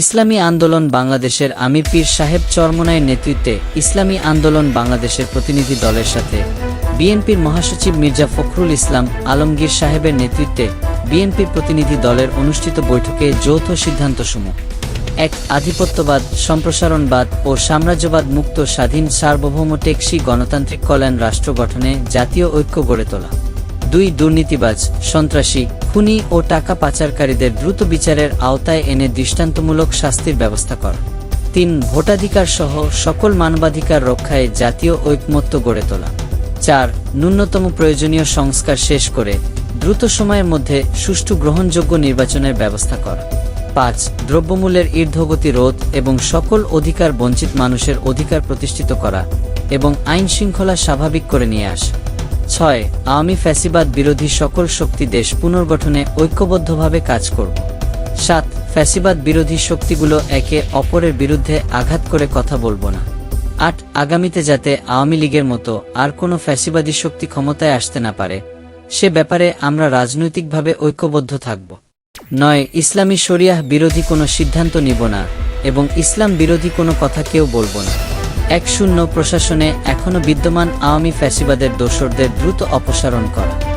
ইসলামী আন্দোলন বাংলাদেশের আমির পীর সাহেব চরমনায়ের নেতৃত্বে ইসলামী আন্দোলন বাংলাদেশের প্রতিনিধি দলের সাথে। বিএনপির মহাসচিব মির্জা ফখরুল ইসলাম আলমগীর সাহেবের নেতৃত্বে বিএনপির প্রতিনিধি দলের অনুষ্ঠিত বৈঠকে যৌথ সিদ্ধান্তসমূহ। এক আধিপত্যবাদ, সম্প্রসারণবাদ ও সাম্রাজ্যবাদ মুক্ত স্বাধীন সার্বভৌম টেকসি গণতান্ত্রিক কল্যাণ রাষ্ট্র গঠনে জাতীয় ঐক্য গড়ে তোলা। দুই দুর্নীতিবাজ, সন্ত্রাসী খুনি ও টাকা পাচারকারীদের দ্রুত বিচারের আওতায় এনে দৃষ্টান্তমূলক শাস্তির ব্যবস্থা কর। তিন ভোটাধিকার সহ সকল মানবাধিকার রক্ষায় জাতীয় ঐকমত্য গড়ে তোলা। চার, ন্যূনতম প্রয়োজনীয় সংস্কার শেষ করে দ্রুত সময়ের মধ্যে সুষ্ঠু গ্রহণযোগ্য নির্বাচনের ব্যবস্থা করা। পাঁচ, দ্রব্যমূল্যের ঊর্ধ্বগতি রোধ এবং সকল অধিকার বঞ্চিত মানুষের অধিকার প্রতিষ্ঠিত করা এবং আইন শৃঙ্খলা স্বাভাবিক করে নিয়ে আসা। ছয় আওয়ামী ফ্যাসিবাদ বিরোধী সকল শক্তি দেশ পুনর্গঠনে ঐক্যবদ্ধভাবে কাজ করব। সাত, ফ্যাসিবাদ বিরোধী শক্তিগুলো একে অপরের বিরুদ্ধে আঘাত করে কথা বলব না। আট, আগামীতে যাতে আওয়ামী লীগের মতো আর কোনো ফ্যাসিবাদী শক্তি ক্ষমতায় আসতে না পারে, সে ব্যাপারে আমরা রাজনৈতিকভাবে ঐক্যবদ্ধ থাকব। নয়, ইসলামী শরিয়াহ বিরোধী কোনো সিদ্ধান্ত নিব না এবং ইসলাম বিরোধী কোনো কথা কেউ বলব না। এক শূন্য প্রশাসনে এখনও বিদ্যমান আওয়ামী ফ্যাসিবাদের দোসরদের দ্রুত অপসারণ করা।